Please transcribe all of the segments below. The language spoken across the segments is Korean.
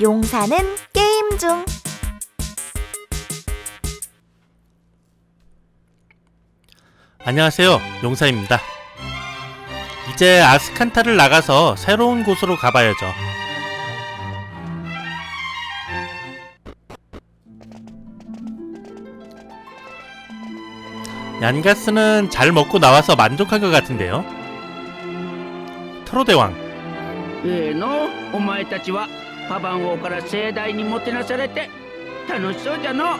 용사는 게임 중. 안녕하세요. 용사입니다. 이제 아스칸타를 나가서 새로운 곳으로 가봐야죠. 얀가스는 잘 먹고 나와서 만족한 것 같은데요. 트로대왕, ええのお前たちは パバン王から盛大にもてなされて楽しそうじゃの。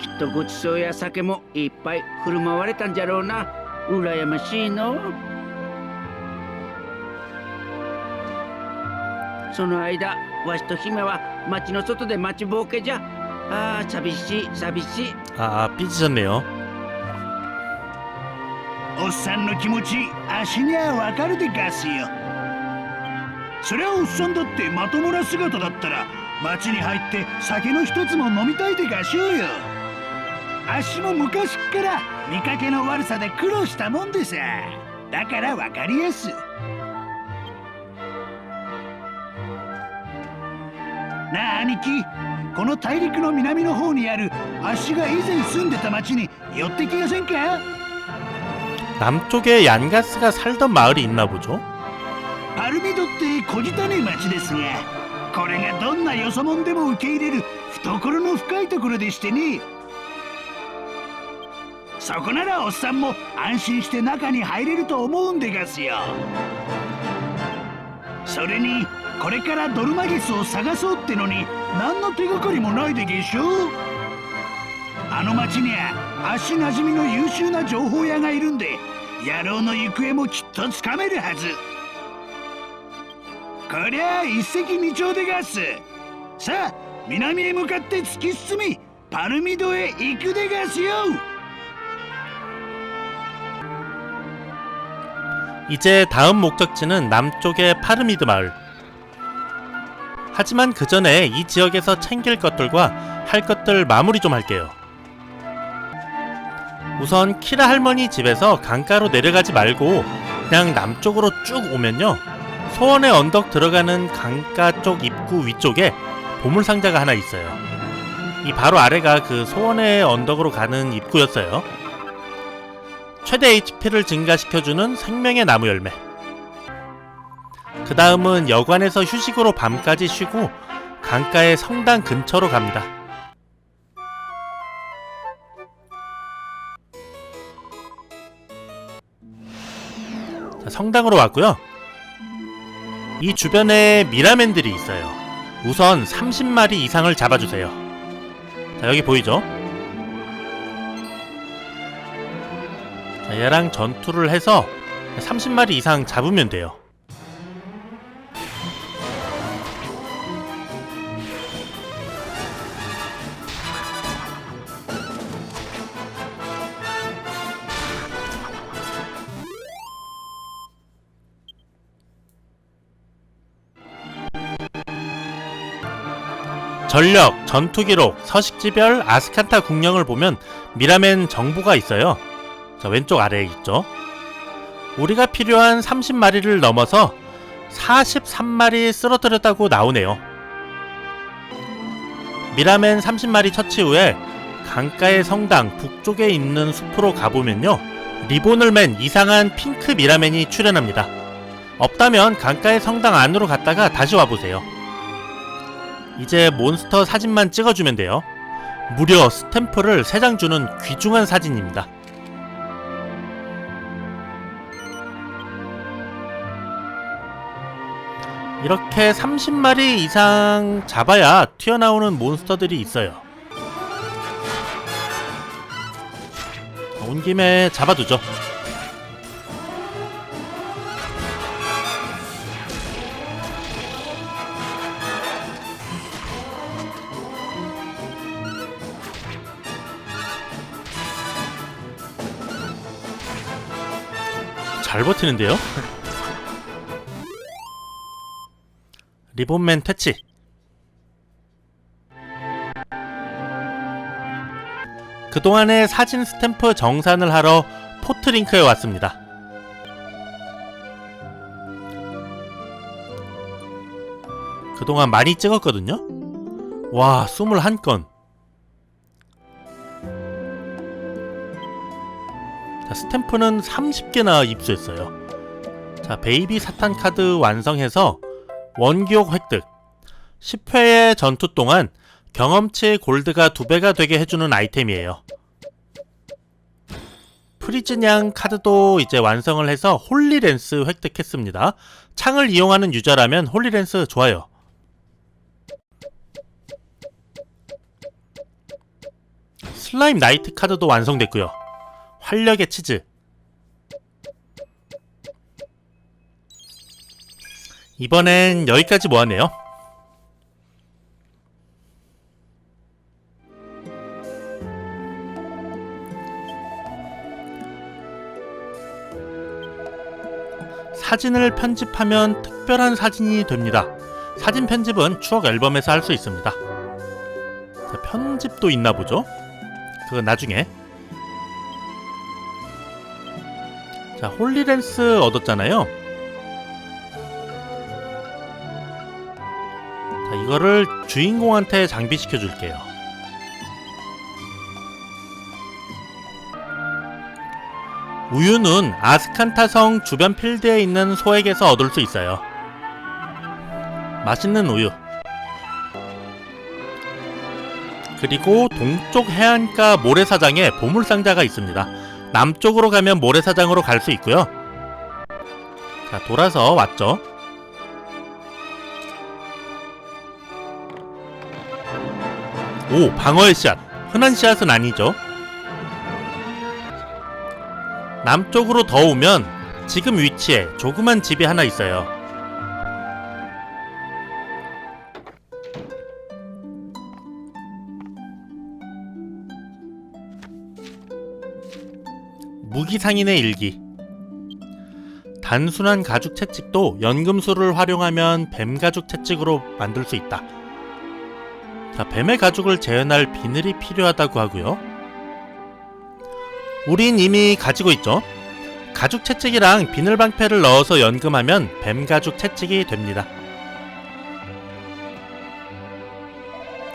きっとごちそうや酒もいっぱい振る舞われたんじゃろうな。やましいの。その間わしと姫は町の外で待ちぼうけじゃ。ああ寂しい寂しい。ああピッチさんだよ。おっさんの気持ち足にはわかるでガスよ。そりゃおっさんだってまともな姿だったら町に入って酒の一つも飲みたいでガシよ足も昔っから見かけの悪さで苦労したもんでさだからわかりやすなあ兄貴この大陸の南の方にある足が以前住んでた町に寄ってきませんか 남쪽에 얀가스가 살던 마을이 있나 보죠? パルミドって小汚い町ですがこれがどんなよそ者でも受け入れる懐の深いところでしてね。そこならおっさんも安心して中に入れると思うんでがすよ。それにこれからドルマゲスを探そうってのに何の手がかりもないでげしょあの町には足なじみの優秀な情報屋がいるんで野郎の行方もきっとつかめるはず。こりゃあ一石二鳥でガスさあ南へ向かって突き進みパルミドへ行くでガスよ 이제 다음 목적지는 남쪽의 파르미드 마을. 하지만 그 전에 이 지역에서 챙길 것들과 할 것들 마무리 좀 할게요. 우선 키라 할머니 집에서 강가로 내려가지 말고 그냥 남쪽으로 쭉 오면요. 소원의 언덕 들어가는 강가 쪽 입구 위쪽에 보물 상자가 하나 있어요. 이 바로 아래가 그 소원의 언덕으로 가는 입구였어요. 최대 HP를 증가시켜주는 생명의 나무 열매. 그 다음은 여관에서 휴식으로 밤까지 쉬고 강가의 성당 근처로 갑니다. 자, 성당으로 왔고요. 이 주변에 미라맨들이 있어요. 우선 30마리 이상을 잡아주세요. 자, 여기 보이죠? 자, 얘랑 전투를 해서 30마리 이상 잡으면 돼요. 전력, 전투 기록, 서식지별, 아스칸타 국령을 보면 미라멘 정보가 있어요. 자, 왼쪽 아래에 있죠. 우리가 필요한 30마리를 넘어서 43마리 쓰러뜨렸다고 나오네요. 미라멘 30마리 처치 후에 강가의 성당 북쪽에 있는 숲으로 가보면요. 리본을 맨 이상한 핑크 미라맨이 출현합니다. 없다면 강가의 성당 안으로 갔다가 다시 와보세요. 이제 몬스터 사진만 찍어주면 돼요. 무려 스탬프를 3장 주는 귀중한 사진입니다. 이렇게 30마리 이상 잡아야 튀어나오는 몬스터들이 있어요. 온 김에 잡아두죠. 잘 버티는데요? 리본맨 퇴치 그동안의 사진 스탬프 정산을 하러 포트링크에 왔습니다. 그동안 많이 찍었거든요. 와, 21건. 자, 스탬프는 30개나 입수했어요. 자, 베이비 사탄 카드 완성해서 원기옥 획득. 10회의 전투 동안 경험치 골드가 2배가 되게 해주는 아이템이에요. 프리즈냥 카드도 이제 완성을 해서 홀리랜스 획득했습니다. 창을 이용하는 유저라면 홀리랜스 좋아요. 슬라임 나이트 카드도 완성됐고요. 활력의 치즈. 이번엔 여기까지 모았네요. 사진을 편집하면 특별한 사진이 됩니다. 사진 편집은 추억 앨범에서 할 수 있습니다. 자, 편집도 있나 보죠? 그건 나중에. 자, 홀리랜스 얻었잖아요. 자, 이거를 주인공한테 장비시켜 줄게요. 우유는 아스칸타성 주변 필드에 있는 소에게서 얻을 수 있어요. 맛있는 우유. 그리고 동쪽 해안가 모래사장에 보물상자가 있습니다. 남쪽으로 가면 모래사장으로 갈 수 있고요. 자, 돌아서 왔죠. 오, 방어의 씨앗. 흔한 씨앗은 아니죠. 남쪽으로 더 오면 지금 위치에 조그만 집이 하나 있어요. 무기상인의 일기. 단순한 가죽 채찍도 연금술을 활용하면 뱀 가죽 채찍으로 만들 수 있다. 자, 뱀의 가죽을 재현할 비늘이 필요하다고 하고요. 우린 이미 가지고 있죠. 가죽 채찍이랑 비늘 방패를 넣어서 연금하면 뱀 가죽 채찍이 됩니다.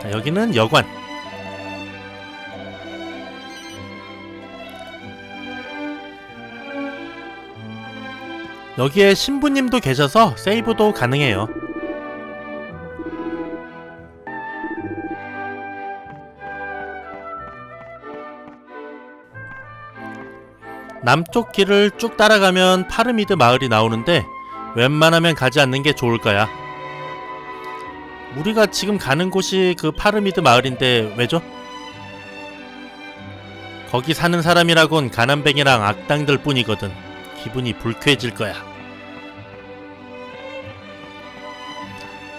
자, 여기는 여관. 여기에 신부님도 계셔서 세이브도 가능해요. 남쪽 길을 쭉 따라가면 파르미드 마을이 나오는데 웬만하면 가지 않는 게 좋을 거야. 우리가 지금 가는 곳이 그 파르미드 마을인데 왜죠? 거기 사는 사람이라곤 가난뱅이랑 악당들 뿐이거든. 기분이 불쾌해질 거야.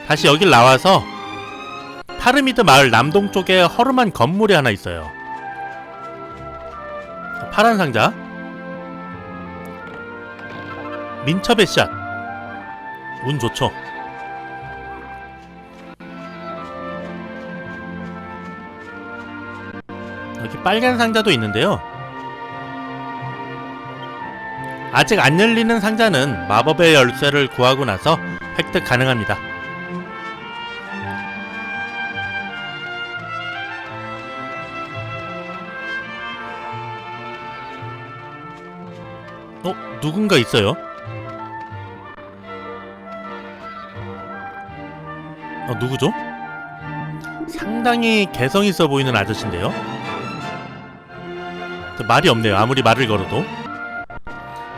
다시 여길 나와서 파르미드 마을 남동쪽에 허름한 건물이 하나 있어요. 파란 상자. 민첩의 샷. 운 좋죠. 여기 빨간 상자도 있는데요. 아직 안 열리는 상자는 마법의 열쇠를 구하고 나서 획득 가능합니다. 어? 누군가 있어요? 어, 누구죠? 상당히 개성 있어 보이는 아저씨인데요. 저 말이 없네요. 아무리 말을 걸어도.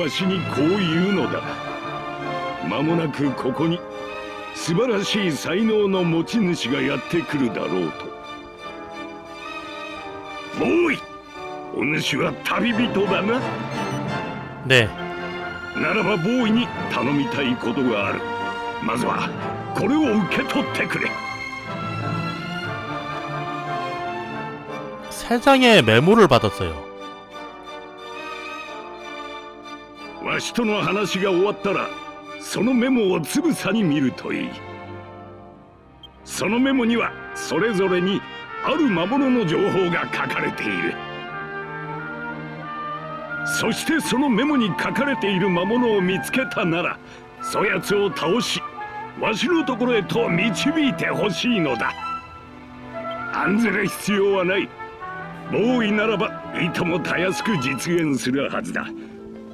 わしにこう言うのだ間もなくここに素晴らしい才能の持ち主がやってくるだろうともういお主は旅人だな 네. ならばボーイに頼みたいことがあるまずはこれを受け取ってくれ 세 장의 메모를 받았어요. わしとの話が終わったらそのメモをつぶさに見るといい。そのメモにはそれぞれにある魔物の情報が書かれている。そしてそのメモに書かれている魔物を見つけたならそやつを倒しわしのところへと導いてほしいのだ。案ずる必要はない。ボーイならばいともたやすく実現するはずだ。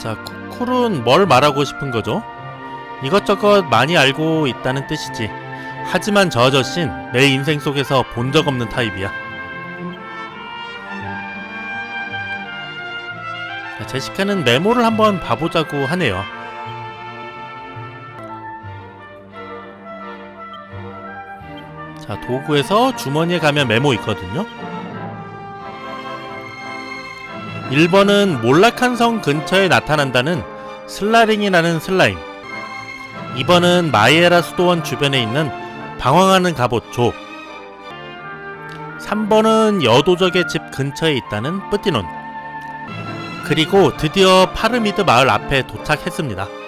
자, 쿠- 쿨은 뭘 말하고 싶은 거죠? 이것저것 많이 알고 있다는 뜻이지. 하지만 저 아저씨는 내 인생 속에서 본 적 없는 타입이야. 자, 제시카는 메모를 한번 봐보자고 하네요. 자, 도구에서 주머니에 가면 메모 있거든요. 1번은 몰락한 성 근처에 나타난다는 슬라링이라는 슬라임. 2번은 마이에라 수도원 주변에 있는 방황하는 갑옷 조 3번은 여도적의 집 근처에 있다는 뿌띠논 그리고 드디어 파르미드 마을 앞에 도착했습니다.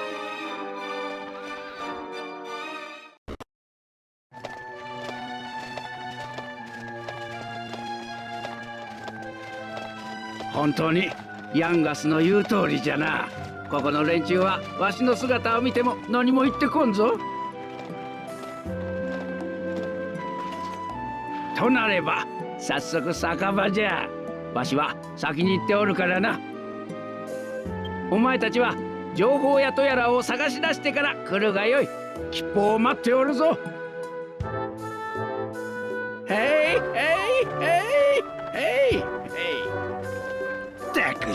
本当にヤンガスの言う通りじゃな。ここの連中はわしの姿を見ても何も言ってこんぞ。となれば早速酒場じゃ。わしは先に行っておるからな。お前たちは情報屋とやらを探し出してから来るがよい。吉報を待っておるぞ。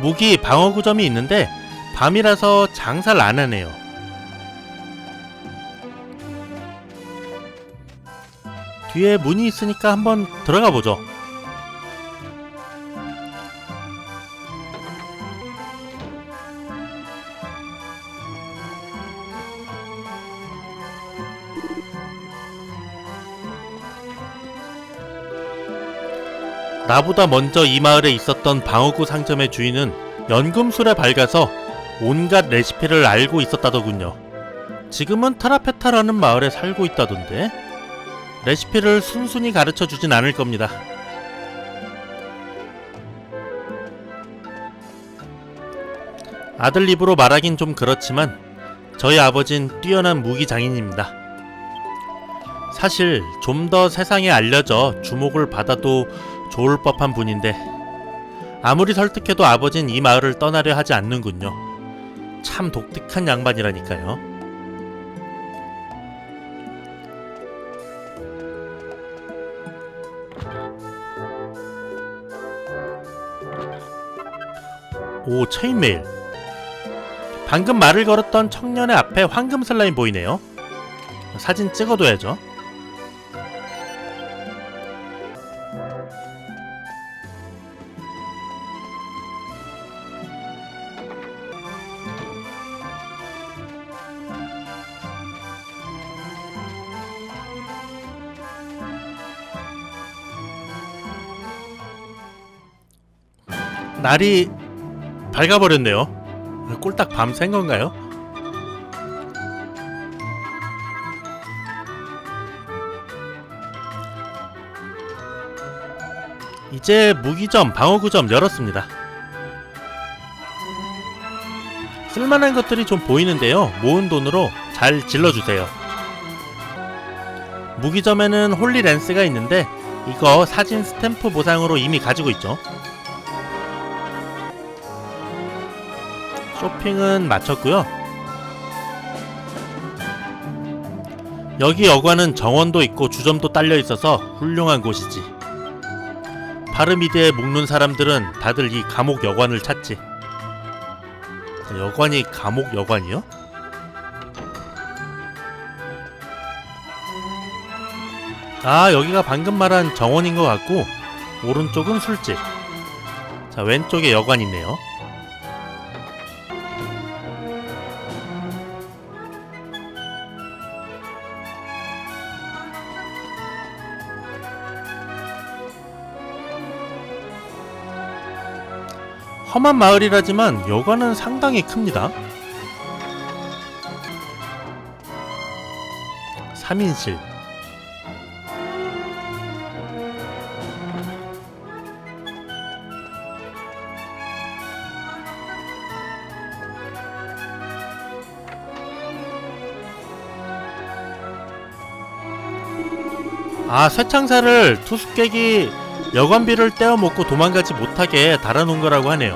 무기 방어 구점이 있는데 밤이라서 장사를 안 하네요. 뒤에 문이 있으니까 한번 들어가 보죠. 나보다 먼저 이 마을에 있었던 방어구 상점의 주인은 연금술에 밝아서 온갖 레시피를 알고 있었다더군요. 지금은 타라페타라는 마을에 살고 있다던데 레시피를 순순히 가르쳐 주진 않을 겁니다. 아들 입으로 말하긴 좀 그렇지만 저희 아버진 뛰어난 무기 장인입니다. 사실 좀 더 세상에 알려져 주목을 받아도 좋을 법한 분인데 아무리 설득해도 아버진 이 마을을 떠나려 하지 않는군요. 참 독특한 양반이라니까요. 오 체인메일 방금 말을 걸었던 청년의 앞에 황금 슬라임 보이네요. 사진 찍어둬야죠. 날이 밝아버렸네요. 꼴딱 밤샌 건가요? 이제 무기점, 방어구점 열었습니다. 쓸만한 것들이 좀 보이는데요. 모은 돈으로 잘 질러주세요. 무기점에는 홀리 랜스가 있는데 이거 사진 스탬프 보상으로 이미 가지고 있죠. 쇼핑은 마쳤고요. 여기 여관은 정원도 있고 주점도 딸려 있어서 훌륭한 곳이지. 파르미드에 묵는 사람들은 다들 이 감옥 여관을 찾지. 여관이 감옥 여관이요? 아 여기가 방금 말한 정원인 것 같고 오른쪽은 술집 자 왼쪽에 여관 있네요 험한 마을이라지만 여관은 상당히 큽니다. 3인실. 아 쇠창살을 투숙객이 여관비를 떼어먹고 도망가지 못하게 달아놓은 거라고 하네요.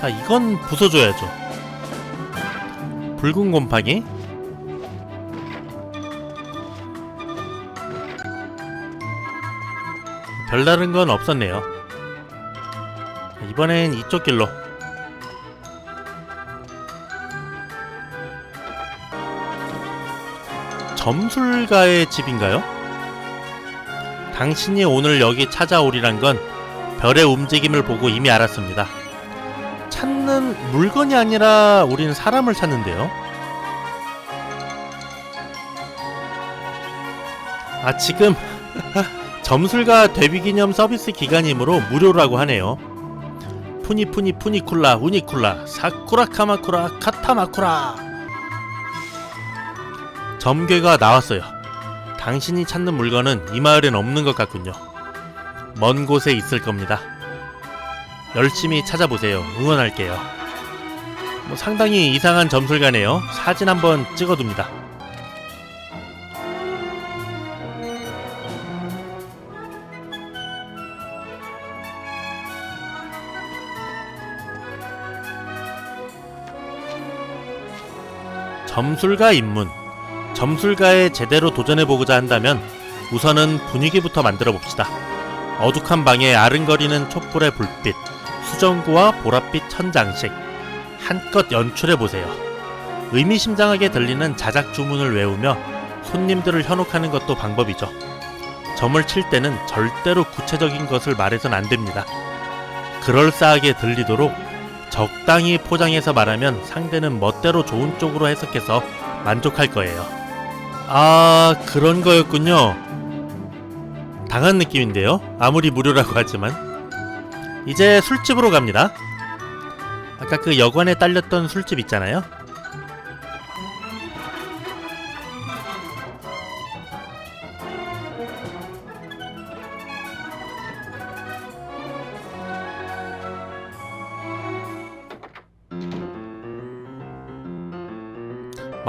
자 이건 부숴줘야죠. 붉은 곰팡이 별다른 건 없었네요. 이번엔 이쪽 길로. 점술가의 집인가요? 당신이 오늘 여기 찾아오리란 건 별의 움직임을 보고 이미 알았습니다. 찾는 물건이 아니라 우린 사람을 찾는데요. 아, 지금 점술가 데뷔 기념 서비스 기간이므로 무료라고 하네요. 푸니푸니 푸니쿨라 우니쿨라 사쿠라 카마쿠라 카타마쿠라 점괘가 나왔어요. 당신이 찾는 물건은 이 마을엔 없는 것 같군요. 먼 곳에 있을 겁니다. 열심히 찾아보세요. 응원할게요. 뭐 상당히 이상한 점술가네요. 사진 한번 찍어둡니다. 점술가 입문. 점술가에 제대로 도전해보고자 한다면 우선은 분위기부터 만들어 봅시다. 어둑한 방에 아른거리는 촛불의 불빛, 수정구와 보랏빛 천장식. 한껏 연출해보세요. 의미심장하게 들리는 자작 주문을 외우며 손님들을 현혹하는 것도 방법이죠. 점을 칠 때는 절대로 구체적인 것을 말해선 안 됩니다. 그럴싸하게 들리도록 적당히 포장해서 말하면 상대는 멋대로 좋은 쪽으로 해석해서 만족할 거예요. 아, 그런 거였군요. 당한 느낌인데요. 아무리 무료라고 하지만. 이제 술집으로 갑니다. 아까 그 여관에 딸렸던 술집 있잖아요.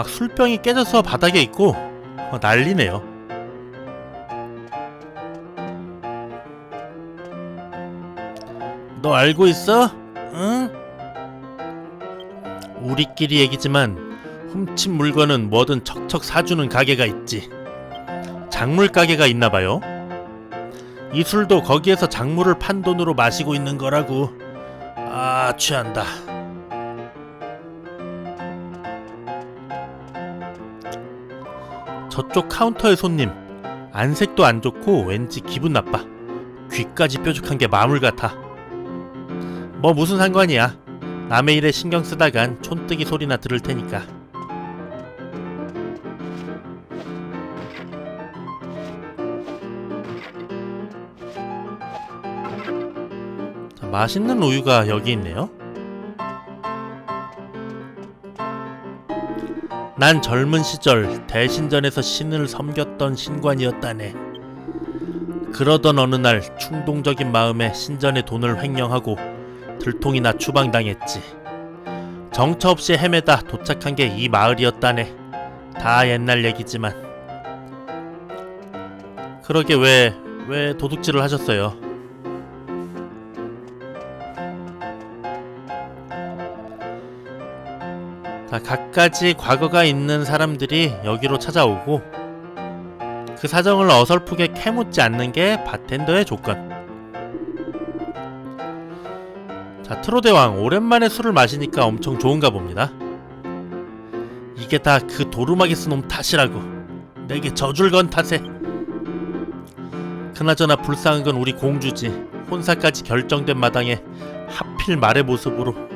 막 술병이 깨져서 바닥에 있고 어, 난리네요. 너 알고 있어? 응? 우리끼리 얘기지만 훔친 물건은 뭐든 척척 사주는 가게가 있지. 작물 가게가 있나 봐요. 이 술도 거기에서 작물을 판 돈으로 마시고 있는 거라고. 아, 취한다. 저쪽 카운터의 손님 안색도 안 좋고 왠지 기분 나빠 귀까지 뾰족한 게 마물 같아. 뭐 무슨 상관이야. 남의 일에 신경 쓰다간 촌뜨기 소리나 들을 테니까. 자, 맛있는 우유가 여기 있네요. 난 젊은 시절 대신전에서 신을 섬겼던 신관이었다네. 그러던 어느 날 충동적인 마음에 신전의 돈을 횡령하고 들통이나 추방당했지. 정처 없이 헤매다 도착한 게 이 마을이었다네. 다 옛날 얘기지만. 그러게 왜, 왜 도둑질을 하셨어요? 갖가지 과거가 있는 사람들이 여기로 찾아오고 그 사정을 어설프게 캐묻지 않는 게 바텐더의 조건. 자, 트로대왕 오랜만에 술을 마시니까 엄청 좋은가 봅니다. 이게 다 그 도루마게스 놈 탓이라고. 내게 져줄 건 탓에. 그나저나 불쌍한 건 우리 공주지. 혼사까지 결정된 마당에 하필 말의 모습으로.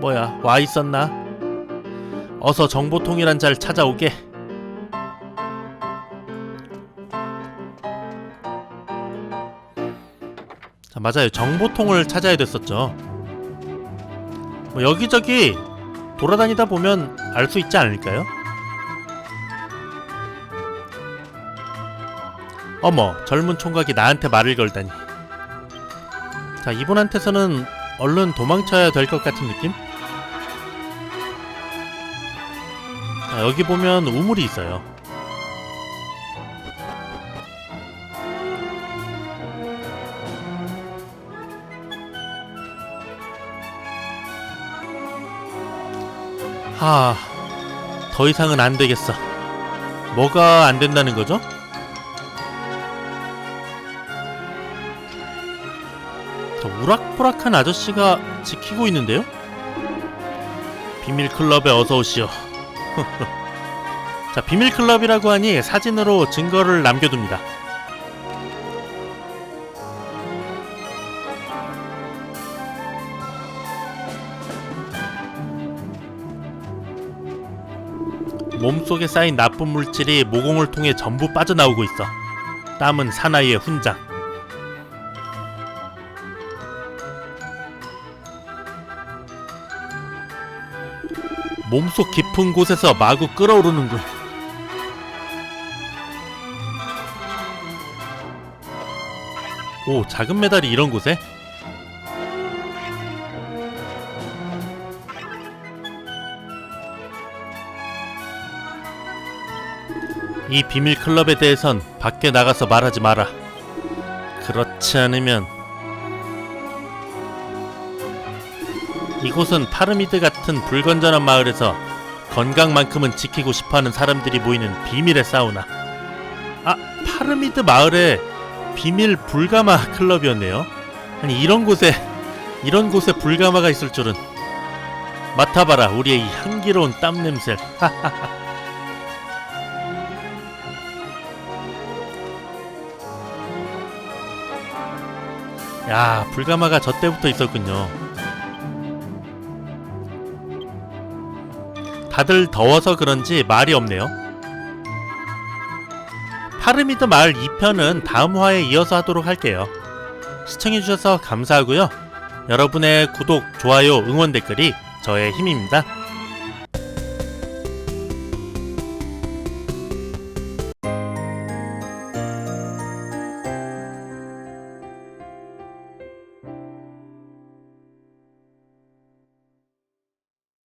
뭐야, 와 있었나? 어서 정보통이란 잘 찾아오게. 자, 맞아요. 정보통을 찾아야 됐었죠. 뭐 여기저기 돌아다니다 보면 알 수 있지 않을까요? 어머, 젊은 총각이 나한테 말을 걸다니. 자, 이분한테서는 얼른 도망쳐야 될 것 같은 느낌? 자, 여기 보면 우물이 있어요. 하, 더 이상은 안 되겠어. 뭐가 안 된다는 거죠? 저 우락부락한 아저씨가 지키고 있는데요? 비밀 클럽에 어서 오시오. 자, 비밀 클럽이라고 하니 사진으로 증거를 남겨둡니다. 몸속에 쌓인 나쁜 물질이 모공을 통해 전부 빠져나오고 있어. 땀은 사나이의 훈장. 몸속 깊은 곳에서 마구 끓어오르는군. 오, 작은 메달이 이런 곳에? 이 비밀 클럽에 대해선 밖에 나가서 말하지 마라. 그렇지 않으면 이곳은 파르미드 같은 불건전한 마을에서 건강만큼은 지키고 싶어하는 사람들이 모이는 비밀의 사우나. 아, 파르미드 마을에 비밀 불가마 클럽이었네요. 아니 이런 곳에 이런 곳에 불가마가 있을 줄은. 맡아봐라 우리의 이 향기로운 땀 냄새. 야, 불가마가 저 때부터 있었군요. 다들 더워서 그런지 말이 없네요. 파르미드 마을 2편은 다음 화에 이어서 하도록 할게요. 시청해주셔서 감사하고요. 여러분의 구독, 좋아요, 응원 댓글이 저의 힘입니다.